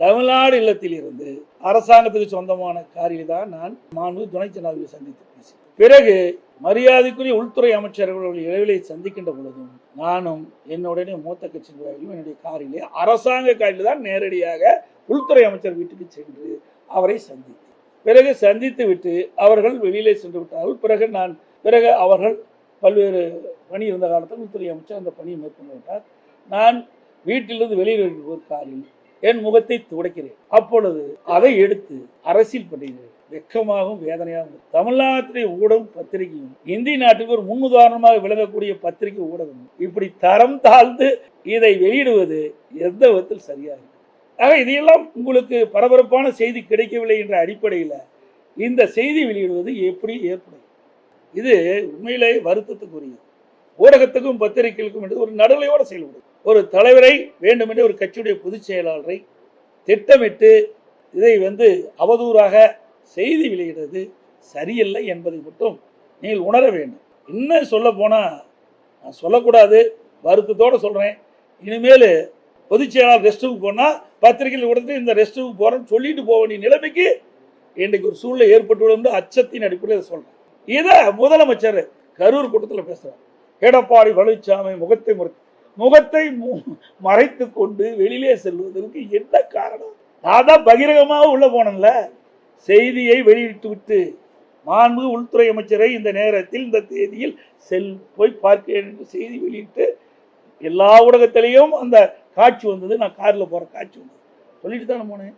தமிழ்நாடு இல்லத்தில் இருந்து அரசாங்கத்துக்கு சொந்தமான காரியில் தான் நான் மாண்பு துணை ஜனாதிபதி சந்தித்து பேசினேன். பிறகு மரியாதைக்குரிய உள்துறை அமைச்சர்கள் இடைவெளி சந்திக்கின்ற பொழுதும் நானும் என்னுடனே மூத்த கட்சி நிர்வாகிகளும் என்னுடைய காரிலே அரசாங்க காரில் தான் நேரடியாக உள்துறை அமைச்சர் வீட்டுக்கு சென்று அவரை சந்தித்தேன். பிறகு சந்தித்து விட்டு அவர்கள் வெளியிலே சென்று விட்டார்கள். பிறகு நான் பிறகு அவர்கள் பல்வேறு பணி இருந்த காலத்தில் உள்துறை அமைச்சர் அந்த பணியை மேற்கொண்டு விட்டார். நான் வீட்டிலிருந்து வெளியில் ஒரு காரில் என் முகத்தை துடைக்கிறேன். அப்பொழுது அதை எடுத்து அரசியல் பண்ணுகிறேன் வெக்கமாகவும் வேதனையாகவும் தமிழ்நாட்டிலே ஊடகம் பத்திரிகையும் இந்திய நாட்டுக்கு ஒரு முன்னுதாரணமாக விளங்கக்கூடிய பத்திரிகை ஊடகம் இப்படி தரம் தாழ்ந்து இதை வெளியிடுவது எந்த விதத்தில் சரியாக இருக்கு ஆக இதையெல்லாம் உங்களுக்கு பரபரப்பான செய்தி கிடைக்கவில்லை என்ற அடிப்படையில் இந்த செய்தி வெளியிடுவது எப்படி ஏற்படும்? இது உண்மையிலே வருத்தத்துக்குரியது. ஊடகத்துக்கும் பத்திரிகைகளுக்கும் என்று ஒரு நடுநிலையோடு செயல்படும். ஒரு தலைவரை வேண்டுமென்றே ஒரு கட்சியுடைய பொதுச் செயலாளரை திட்டமிட்டு இதை வந்து அவதூறாக செய்தி வெளியிடுறது சரியில்லை என்பதை மட்டும் நீங்கள் உணர வேண்டும். இன்னும் சொல்ல போனால் நான் சொல்லக்கூடாது வருத்தத்தோடு சொல்கிறேன் இனிமேல் பொதுச் செயலாளர் ரெஸ்ட் ரூமுக்கு போனால் பத்திரிகையில் கொடுத்து இந்த ரெஸ்ட் ரூமுக்கு போகிறேன்னு சொல்லிட்டு போக வேண்டிய நிலைமைக்கு இன்றைக்கு ஒரு சூழ்நிலை ஏற்பட்டுள்ளது அச்சத்தின் அடிப்படையில் சொல்கிறேன் இதை முதலமைச்சர் கரூர் கூட்டத்தில் பேசுகிறார் எடப்பாடி பழனிசாமி முகத்தை மறு முகத்தை மு- மறைத்து கொண்டு வெளியிலே செல்வதற்கு என்ன காரணம்? நான் தான் பகிரங்கமாக உள்ள போனேன்ல. செய்தியை வெளியிட்டு விட்டு மாண்பு உள்துறை அமைச்சரை இந்த நேரத்தில் இந்த தேதியில் செல் போய் பார்க்கிறேன் என்று செய்தி வெளியிட்டு எல்லா ஊடகத்திலையும் அந்த காட்சி வந்தது. நான் காரில் போகிற காட்சி வந்தது. சொல்லிட்டு தானே போனேன்.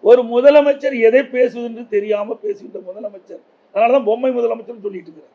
ஒரு முதலமைச்சர் எதை பேசுவது என்று தெரியாமல் பேசுகின்ற முதலமைச்சர். அதனால தான் பொம்மை முதலமைச்சர்னு சொல்லிட்டு இருக்கிறேன்.